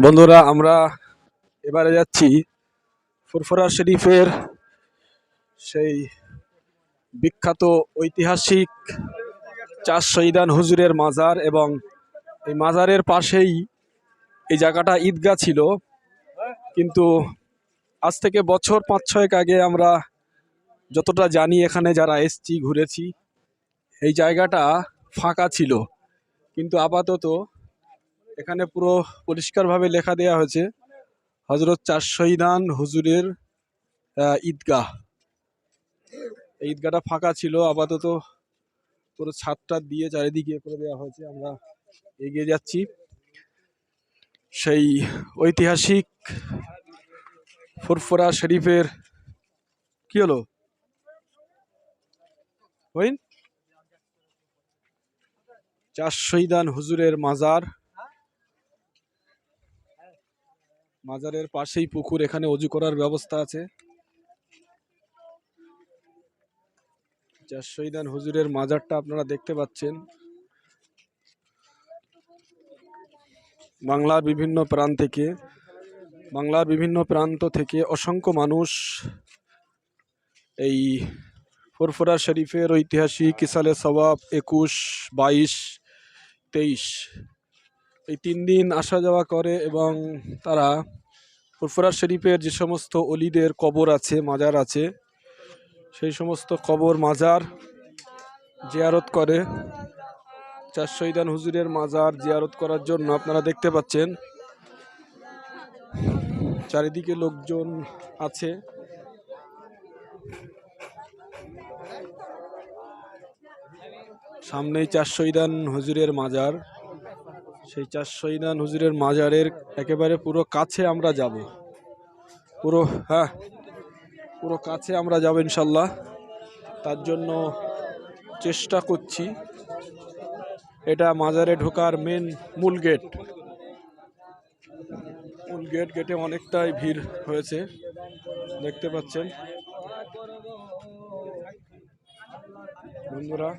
বন্ধুরা, আমরা এবারে যাচ্ছি ফুরফুরা শরীফের সেই বিখ্যাত ঐতিহাসিক চার শহীদান হুজুরের মাজার এবং এই মাজারের পাশেই এই জায়গাটা ঈদগাহ ছিল। কিন্তু আজ থেকে বছর পাঁচ ছয়েক আগে আমরা যতটা জানি এখানে যারা এসছি, ঘুরেছি, এই জায়গাটা ফাঁকা ছিল। কিন্তু আপাতত এখানে পুরো পরিষ্কারভাবে লেখা দেওয়া হয়েছে হজরত চার হুজুরের ঈদগাহ। এই ঈদগাহটা ফাঁকা ছিল, আপাতত পুরো ছাদটা দিয়ে চারিদিকে করে দেওয়া হয়েছে, আমরা এগিয়ে যাচ্ছি। সেই ঐতিহাসিক ফুরফুরা শরীফের, কি হলো? চার শহীদান হুজুরের মাজার। মাজারের পাশেই পুকুর, এখানে অজু করার ব্যবস্থা আছে। শহীদান হুজুরের মাজারটা আপনারা দেখতে পাচ্ছেন। বাংলার বিভিন্ন প্রান্ত থেকে, বাংলার বিভিন্ন প্রান্ত থেকে অসংখ্য মানুষ এই ফুরফুরা শরীফের ঐতিহাসিক ইসালে সবাব একুশ, বাইশ, তেইশ। এই তিন দিন আসা যাওয়া করে এবং তারা ফুরফুরা শরীফের যে সমস্ত অলিদের কবর আছে, মাজার আছে, সেই সমস্ত কবর মাজার জিয়ারত করে। চার শহীদান হুজুরের মাজার জিয়ারত করার জন্য আপনারা দেখতে পাচ্ছেন। চারিদিকে লোকজন আছে। সামনেই চার শহীদান হুজুরের মাজার। সেই চার শহীদান হুজুরের মাজারের একেবারে পুরো কাছে আমরা যাব। পুরো হ্যাঁ পুরো কাছে আমরা যাব ইনশাল্লাহ। তার জন্য চেষ্টা করছি। এটা মাজারে ঢোকার মেন মূল গেট মূল গেট গেটে অনেকটাই ভিড় হয়েছে। দেখতে পাচ্ছেন। বন্ধুরা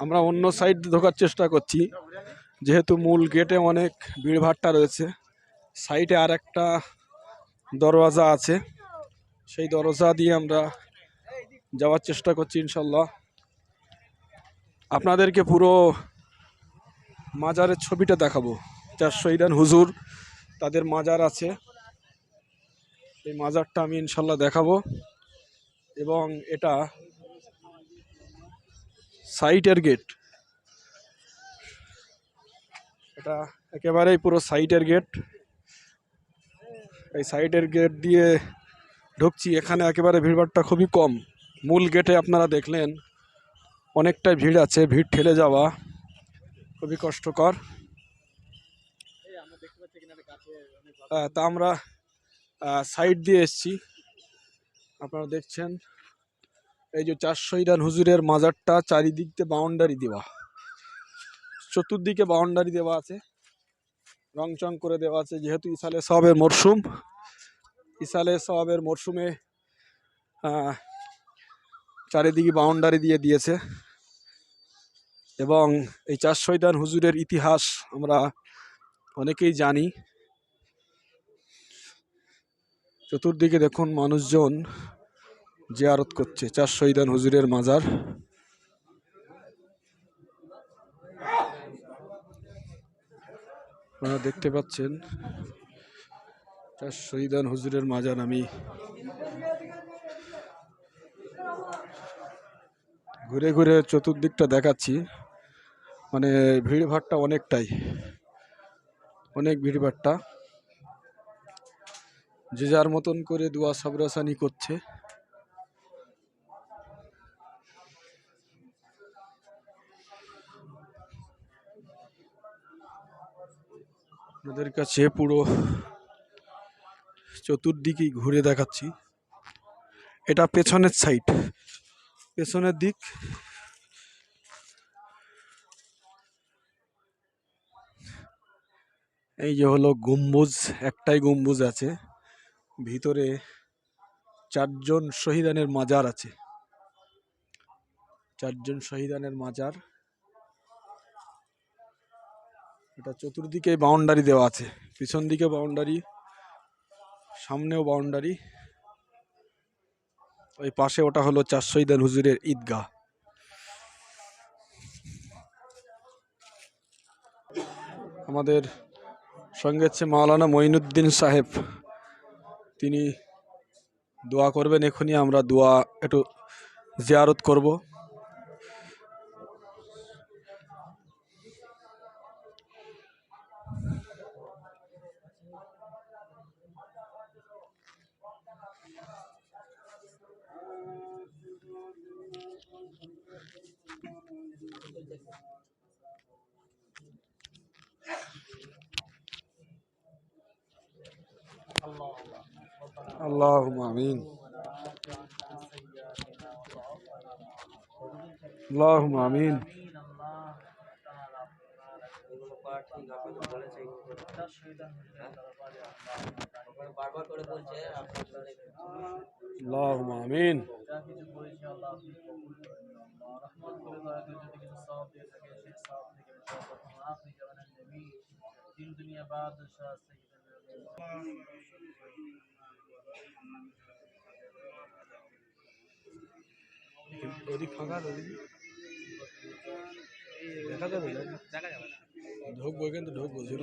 আমরা অন্য সাইড ঢোকার চেষ্টা করছি। যেহেতু মূল গেটে অনেক ভিড়ভাট্টা রয়েছে সাইডে আর একটা দরওয়াজা আছে। সেই দরজা দিয়ে আমরা যাওয়ার চেষ্টা করছি ইনশাল্লাহ। আপনাদেরকে পুরো মাজারের ছবিটা দেখাবো। চার শহীদান হুজুর তাদের মাজার আছে। এই মাজারটা আমি ইনশাল্লাহ দেখাবো। এবং এটা সাইটের গেট। এটা একেবারেই পুরো সাইটের গেট। এই সাইডের গেট দিয়ে ঢুকছি, এখানে একেবারে ভিড়ভাড়টা খুবই কম। মূল গেটে আপনারা দেখলেন, অনেকটাই ভিড় আছে, ভিড় ঠেলে যাওয়া খুবই কষ্টকর। তা আমরা সাইড দিয়ে এসছি। আপনারা দেখছেন এই যে চার শহীদান হুজুরের মাজারটা চারিদিক দিয়ে বাউন্ডারি দেওয়া। চতুর্দিকে বাউন্ডারি দেওয়া আছে। রং চং করে দেওয়া আছে, যেহেতু ইসালে সবের মরশুম ইসালে সবের মরশুমে চারিদিকে বাউন্ডারি দিয়ে দিয়েছে। এবং এই চার শহীদান হুজুরের ইতিহাস আমরা অনেকেই জানি। চতুর্দিকে দেখুন মানুষজন জিয়ারত করছে। চার শহীদান হুজুরের মাজার। আপনারা দেখতে পাচ্ছেন, চার শহীদান হুজুরের মাজার আমি ঘুরে ঘুরে চতুর্দিকটা দেখাচ্ছি। মানে ভিড়ভাট্টা অনেকটাই, অনেক ভিড়ভাট্টা যে যার মতন করে দুয়া সাবরাসানি করছে। আপনাদের কাছে পুরো চতুর্দিকেই ঘুরে দেখাচ্ছি। এটা পেছনের সাইড পেছনের দিক। এই যে হলো গম্বুজ, একটাই গম্বুজ আছে। ভিতরে চারজন শহীদানের মাজার আছে। চারজন শহীদানের মাজার। এটা চতুর্দিকে বাউন্ডারি দেওয়া আছে। পিছন দিকে বাউন্ডারি সামনেও বাউন্ডারি ওই পাশে ওটা হলো চার শহীদান হুজুরের ঈদগাহ। আমাদের সঙ্গে হচ্ছে মাওলানা মঈনুদ্দিন সাহেব। তিনি দোয়া করবেন, এখনই আমরা দোয়া একটু জিয়ারত করব। اللہ معامین اللہ معامین اللہ معامین دنیا بعد ওদিক ফাঁকা ওদিকে দেখা যাবে ঢোকবো কিন্তু ঢোকবো ছিল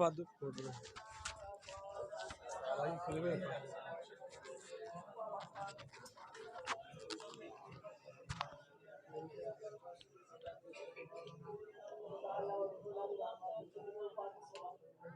বাদ দে, করবে না। লাইন খুলবে I'm